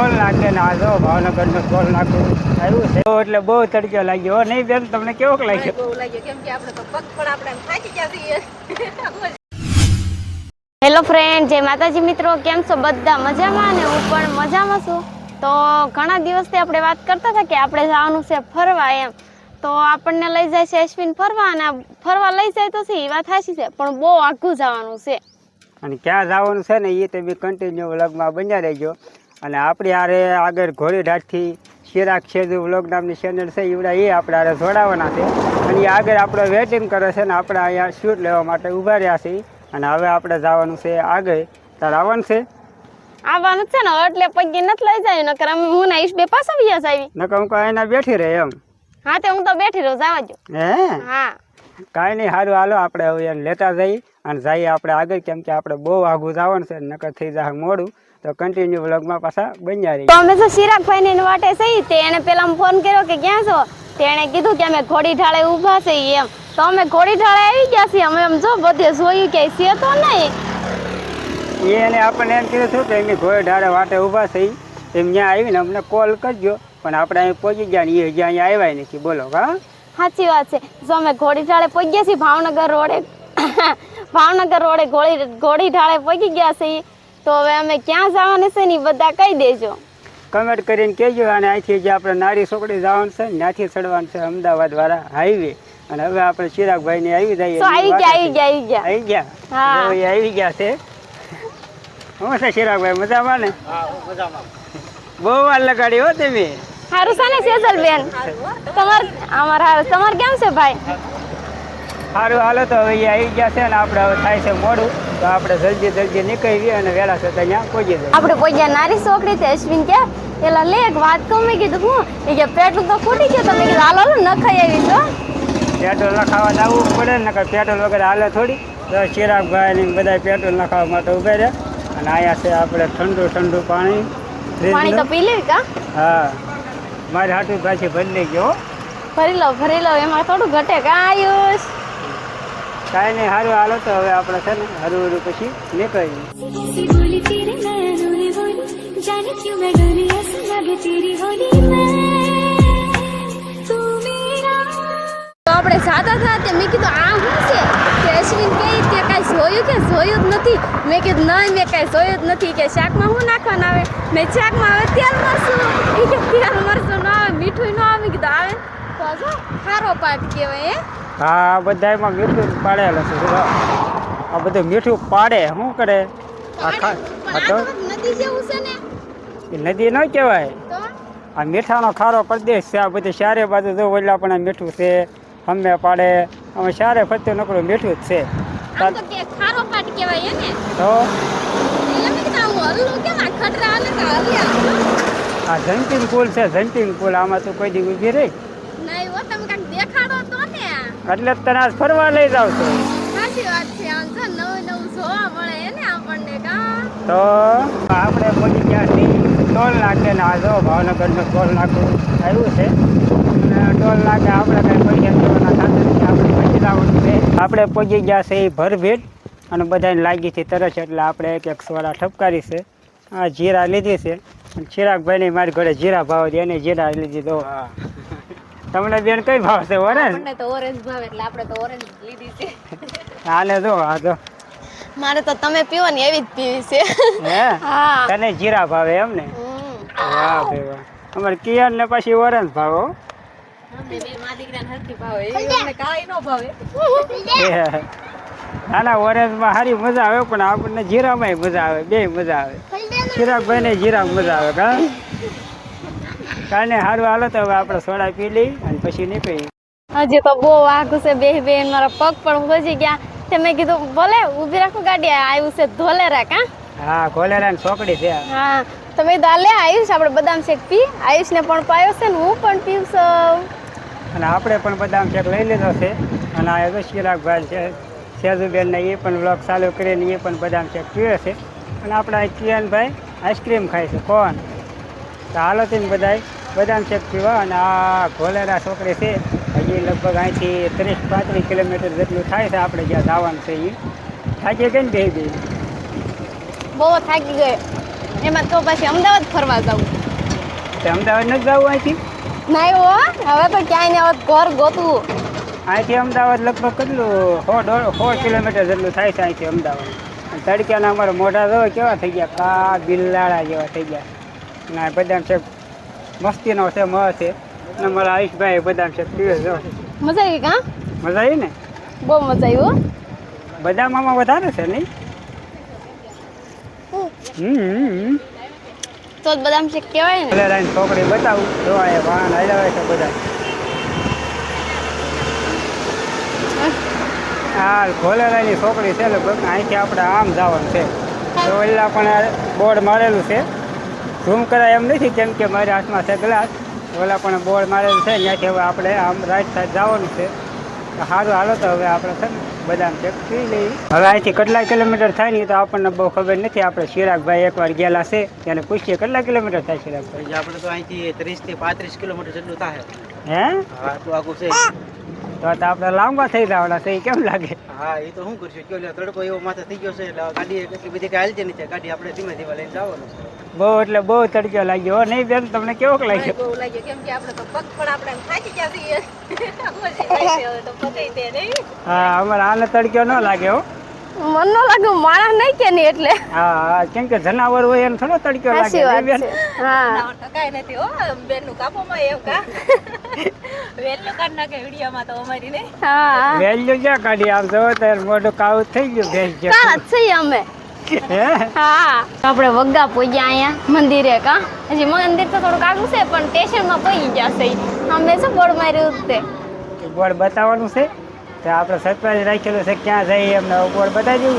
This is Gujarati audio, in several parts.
ટોલ નાખે ને આ જો ભાવનગરનો ટોલ નાખું. આવ્યું છે. એટલે બહુ તડકો લાગ્યો. નહીં બેન તમને કેવો લાગ્યો? કેમ કે આપણે તો પગ પણ આપણે થાકી ગયા હેલો ફ્રેન્ડ જય માતાજી મિત્રો. કેમ છો? બધા મજામાં ને હું પણ મજામાં છું. તો ઘણા દિવસથી આપણે વાત કરતા હતા કે આપણે જવાનું છે ફરવા એમ. તો આપણને લઈ જાય છે અશ્વિન ફરવા અને ફરવા લઈ જાય તો છે એ વાત સાચી છે પણ બહુ આઘું જવાનું છે. અને ક્યાં જવાનું છે ને એ તમે કન્ટિન્યુ વ્લોગમાં બન્યા રહેજો. અને આપણી હારે આગળ ઘોડી ઢાઠી શિરાક છેદ વ્લોગ નામની ચેનલ છે એવડા એ આપણે હારે જોડાવાના છે. અને એ આગળ આપણે વેટિંગ કરે છે ને આપણે અહીંયા શૂટ લેવા માટે ઊભા રહ્યા છીએ. અને હવે આપણે જવાનું છે આગળ. તારે આવવાનું છે? આવવાનું છે ને એટલે પગે નથી લઈ જાય નકર અમે હું ના ઈશ બે પાછા વ્યાસ આવી નકર હું કાંઈ એના બેઠી રહે એમ. હા તે હું તો બેઠી રહું જવા દો હે? હા. કાંઈ નહીં સારું હાલો આપણે હવે એને લેતા જઈએ અને જઈએ આપણે આગળ કેમ કે આપણે બહુ આઘું જવાનું છે નકર થઈ જાય મોડું. તો કન્ટિન્યુ વ્લોગમાં પાછા બન્યા રહી તો અમે તો ચિરાગભાઈ ને વાટે સહી તે એને પેલા ફોન કર્યો કે ક્યાં છો? તેણે કીધું કે અમે ઘોડી ઢાળે ઊભા છે એમ. તો અમે ઘોડી ઢાળે આવી ગયા છીએ અમે એમ જો બધે જોયું કે છે તો નહીં. એને આપણને એમ કીધું હતું કે એમની ઘોડી ઢાળે વાટે ઊભા છે એમ ત્યાં આવીને અમને કોલ કરજો પણ આપણે અહીં પહોંચી ગયા ને એ હજી અહીંયા આવ્યા નથી. બોલો હા? સાચી વાત છે. જો અમે ઘોડી ઢાળે પહોંચ્યા છીએ ભાવનગર રોડે ભાવનગર રોડે ઘોડી ઘોડી ઢાળે પહોંચી ગયા છીએ તો હવે અમે ક્યાં જવાનું છે ને બધા કહી દેજો. કમેન્ટ કરીને કહેજો અને અહીંથી જે આપણે નારી છોકરી જવાનું છે ત્યાંથી ચડવાનું છે અમદાવાદ વાળા હાઈવે. અને હવે આપણે ચિરાગભાઈને આવી જઈએ. તો આવી ગયા આવી ગયા આવી ગયા. આવી ગયા. હા. આવી ગયા છે. હું છે ચિરાગભાઈ મજામાં ને? બહુ વાર લગાડી હો તમે. સારું છે ને સેજલ બેન તમાર અમાર હારું. તમાર કેમ છે ભાઈ? સારું હાલો તો હવે એ આવી ગયા છે ને આપણે હવે થાય છે મોડું. તો આપણે જલ્દી જલ્દી નીકળીએ અને વહેલા થતા અહીંયા પહોંચી જઈએ. આપણે પહોંચ્યા નારી છોકરી છે અશ્વિન કે? એલા લે એક વાત કહું મેં કીધું હું? એ કે પેટ્રોલ તો ખૂટી ગયું તો મેં કીધું હાલો ન નખાઈ આવી છો પેટ્રોલ નખાવા જવું પડે ને નકર પેટ્રોલ વગર હાલે થોડી. તો ચિરાગભાઈ ને બધા પેટ્રોલ નખાવા માટે ઊભા રહ્યા. અને અહીંયા છે આપણે ઠંડુ ઠંડુ પાણી. પાણી તો પી લેવી કા? હા. મારી હાટું પાછી બદલી ગયો ભરી લો ભરી લો એમાં થોડું ઘટે. કા આયુષ કાંઈ નહીં સારું હાલો તો હવે આપણે છે ને હરું હરું પછી નીકળીએ. તો આપણે સાતા હતા તે મેં કીધું આ શું છે? કે અશ્વિન કહે કે કાંઈ જોયું કે જોયું જ નથી? મેં કીધું નહીં મેં કાંઈ જોયું જ નથી. કે શાકમાં શું નાખવાનું આવે? મેં શાકમાં આવે તેલ મરશું એ કે તેલ મરશું ન આવે મીઠું ન આવે. કીધું આવે. તો સારો પાક કહેવાય એ હા બધા બધામાં મીઠું જ પાડેલું છે આ બધું મીઠું પાડે શું કરે? આ ખા આ તો નદી ને. એ નદી ન કહેવાય. આ મીઠાનો ખારો પ્રદેશ છે આ બધું ચારે બાજુ જો ઓલા પણ મીઠું છે અમે પાડે અમે ચારે ફરતું નકરું મીઠું જ છે. તો આ જંપિંગ પુલ છે જંપિંગ પુલ આમાં તું કોઈ દી ઊભી રહી નહીં હો તમે કાંઈક દેખાડો તો ને એટલે જ તને આજ ફરવા લઈ જાવ છું. સાચી વાત છે આમ તો નવું નવું જોવા મળે ને આપણને કા? તો આપણે પહોંચી ગયા છીએ ટોલ નાખે ને આ જો ભાવનગરનો ટોલ નાખું આવ્યું છે. અને ટોલ નાખે આપણે કંઈ પૈસા દેવાના થતા આપણે પછી લાવવાનું છે. આપણે પહોંચી ગયા છે એ ભરભેટ અને બધાને લાગી છે તરસ એટલે આપણે એક એક સોળા ઠપકારી છે. આ જીરા લીધી છે. અને ચિરાગભાઈને મારી ઘરે જીરા ભાવ એને જીરા લીધી તો તમને બેન કઈ ભાવ છે ઓરેન્જ? આપણને તો ઓરેન્જ ભાવે એટલે આપણે તો ઓરેન્જ લીધી છે. હાલે જો આ જો. મારે તો તમે પીવો ને એવી જ પીવી છે. હે? હા. તને જીરા ભાવે એમ ને? વાહ ભાઈ વાહ. અમારે કિયાન ને પછી ઓરેન્જ ભાવો ના મા નો ભાવે. ના ઓરેન્જ ઓરેન્જમાં સારી મજા આવે પણ આપણને જીરામાં મજા આવે બે મજા આવે. ચિરાગભાઈ ને. જીરા મજા આવે કા? નહીં સારું હાલો તો હવે આપણે સોડા પી લઈ અને પછી નીકળી હજી તો બહુ વાઘ છે બે બે મારા પગ પણ ખોજી ગયા. તે મેં કીધું ભલે ઊભી રાખો ગાડી આવ્યું છે ધોલેરા કા? હા કોલેરા ને ચોકડી છે. હા તમે દાલે આયુષ આપણે બદામ શેક પી. આયુષને પણ પાયો છે ને હું પણ પીવું છું અને આપણે પણ બદામ શેક લઈ લીધો છે. અને આ તો ચિરાગભાઈ છે સેજુબેન ને એ પણ બ્લોગ ચાલુ કરીને એ પણ બદામ શેક પીવે છે. અને આપણા કિયાનભાઈ આઈસ્ક્રીમ ખાય છે. કોણ? તો હાલો તેને બધાય. બદામ શેક પીવા અને આ ઘોલેરા છોકરી છે. હજી લગભગ અહીંથી ત્રીસ પાંત્રીસ કિલોમીટર જેટલું થાય છે આપણે જ્યાં જવાનું છે એ થાકી ગઈ ને બે બે બહુ થાકી ગયો એમાં તો પછી અમદાવાદ ફરવા જવું તે અમદાવાદ નથી જવું અહીંથી? નહીં હો હવે તો ક્યાંય ને હવે ઘર ગોતવું અહીંથી અમદાવાદ લગભગ કેટલું? સો દોઢ સો કિલોમીટર જેટલું થાય છે અહીંથી અમદાવાદ. તડક્યાના અમારા મોઢા જો કેવા થઈ ગયા? કા બિલ્લાડા જેવા થઈ ગયા. ના બદામ શેક મસ્તીનો છે મ છે. અને મારા આયુષભાઈ બદામ છે પીવે જો મજા આવી કા મજા આવી ને? બહુ મજા આવી હો. બદામમાં વધારે છે નહીં? હમ. તો બદામ શેક કહેવાય ને. લાઈન છોકરી બતાવું. જો આ વાહન હાલ્યા છે બધા. હા ખોલેલાની છોકરી છે લગભગ. અહીંથી આપણે આમ જવાનું છે. તો ઓલા પણ બોર્ડ મારેલું છે. ઝૂમ કરાય એમ નથી કેમ કે મારા હાથમાં છે ગ્લાસ ઓલા પણ બોર્ડ મારેલું છે ત્યાંથી હવે આપણે આમ રાઈટ સાઈડ જવાનું છે. સારું હાલો તો હવે આપણે છે ને બદામ ચેક પી લઈએ. હવે અહીંથી કેટલા કિલોમીટર થાય ને તો આપણને બહુ ખબર નથી. આપણે ચિરાગભાઈ એકવાર ગયેલા છે ત્યારે પૂછીએ કેટલા કિલોમીટર થાય ચિરાગભાઈ આપણે તો અહીંથી ત્રીસથી પાંત્રીસ કિલોમીટર જેટલું થાય. હે? આટલું આગું છે. તો તો આપણે લાંબા થઈ જવાના છે કેમ લાગે? હા એ તો શું કરશું કયો તડકો એવો માથે થઈ ગયો છે એટલે ગાડી એટલી બધી કાંઈ હાલતી નથી ગાડી આપણે ધીમે ધીમે લઈને જવાનું છે. બહુ એટલે બહુ તડક્યો લાગ્યો હો નહીં બેન તમને કેવોક લાગ્યો? બહુ લાગ્યો કેમ કે આપણે તો પગ પણ આપણે થાકી ગયા છીએ. તો નહીં. હા અમારે આને તડક્યો ન લાગે હો. મન નો લાગે માણસ નહીં કે નહીં એટલે. હા કેમ કે જનાવર હોય એને થોડો તડક્યો લાગે સાચી વાત બેન છે. હા. ટકાય તો હો બેનનું કાપો માં એવું કા. વેલ્યુ કાઢ નાખે વિડીયોમાં તો અમારી ને. હા. વેલ્યુ ક્યાં કાઢી આમ જો તો મોઢું કાવ થઈ ગયું ભેંસ જે કા છે અમે. હે? હા. આપણે વગ્ગા પહોંચ્યા અહીંયા મંદિરે કા. હજી મંદિર તો થોડુંક આગળ છે પણ સ્ટેશનમાં પહોંચી ગયા છે. અમે શું બોર્ડ માર્યું તે? બોર્ડ બતાવવાનું છે? તો આપણે સરપ્રાઈઝ રાખેલું છે ક્યાં જઈએ અમને બોર્ડ બતાવી દઉં?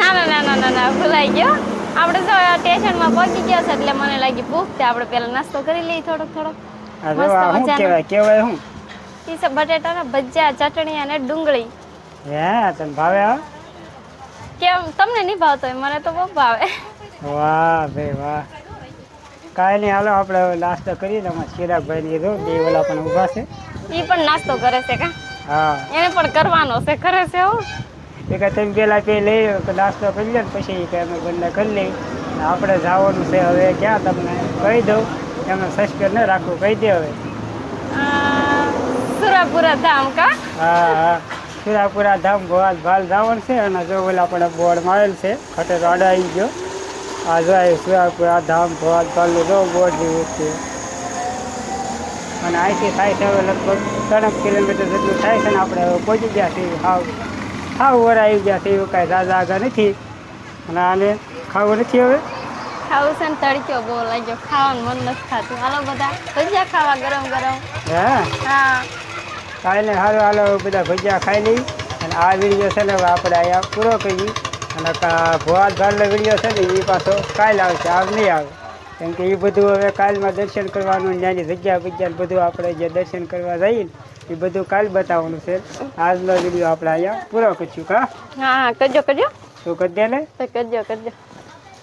ના ના ના ના ના ભૂલાઈ ગયો. આપણે તો સ્ટેશનમાં પહોંચી ગયા છે એટલે મને લાગી ભૂખ તે આપણે પહેલા નાસ્તો કરી લઈએ થોડોક થોડોક. શું કહેવાય? કહેવાય શું? ઈ છે બટેટાના ભજીયા ચટણી અને ડુંગળી. હે તને ભાવે આ? કેમ? તમને નહીં ભાવતો મને તો બહુ ભાવે. વાહ ભાઈ વાહ. કાંઈ નહીં હાલો આપણે નાસ્તો કરીએ ને અમારા ચિરાગભાઈ ની જો બે ઓલા પણ ઊભા છે. ઈ પણ નાસ્તો કરે છે કા? હા. એને પણ કરવાનો છે ખરે છે એવું એ કે તમે પેલા પે લઈ નાસ્તો કરી લે પછી કે અમે બંને કરી લઈ આપણે જવાનું છે હવે ક્યાં તમને કહી દઉં એમને સસ્પેન્ડ ન રાખવું કહી દે હવે. સુરાપુરા ધામ કા? હા હા. સુરાપુરા ધામ ભવાદ ભાલ જવાનું છે અને જો ઓલા આપણે બોર્ડ મારેલ છે ખટેર અડાઈ આવી ગયો. આ જો સુરાપુરા ધામ ભવાદ ભાલનું જો બોર્ડ જેવું છે. અને અહીંથી થાય છે હવે લગભગ ત્રણ કિલોમીટર જેટલું થાય છે ને આપણે હવે પહોંચી ગયા છીએ. હાવ હાવ વર આવી ગયા છે એવું કાંઈ દાદા આગળ નથી. અને આને ખાવું નથી હવે? ખાવું છે ને તડક્યો બહુ લાગ્યો. ખાવાનું મન નથી થાતું. હાલો બધા ભજીયા ખાવા ગરમ ગરમ. હે? હા. કાલે હાલો હાલો હવે બધા ભજીયા ખાઈ લઈ. અને આ વીડિયો છે ને હવે આપણે અહીંયા પૂરો કરીએ. અને ભોવાદ ભાલનો વીડિયો છે ને એ પાછો કાલ આવશે. આવ નહીં આવે. કેમ કે એ બધું હવે કાલમાં દર્શન કરવાનું ત્યાંની જગ્યા બગ્યા બધું આપણે જે દર્શન કરવા જઈએ ને એ બધું કાલ બતાવવાનું છે. આજનો વીડિયો આપણે અહીંયા પૂરો કરશું કા હા કરજો કરજો. શું કરજે ને? કરજો કરજો.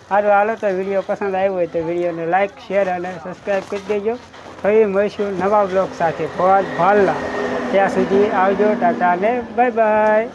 સારું હાલો તો વીડિયો પસંદ આવ્યો હોય તો વિડીયોને લાઇક શેર અને સબસ્ક્રાઈબ કરી દેજો. ફરી મળીશું નવા બ્લોગ સાથે. ફવાદ ભાલના ત્યાં સુધી આવજો ટાટા ને બાય બાય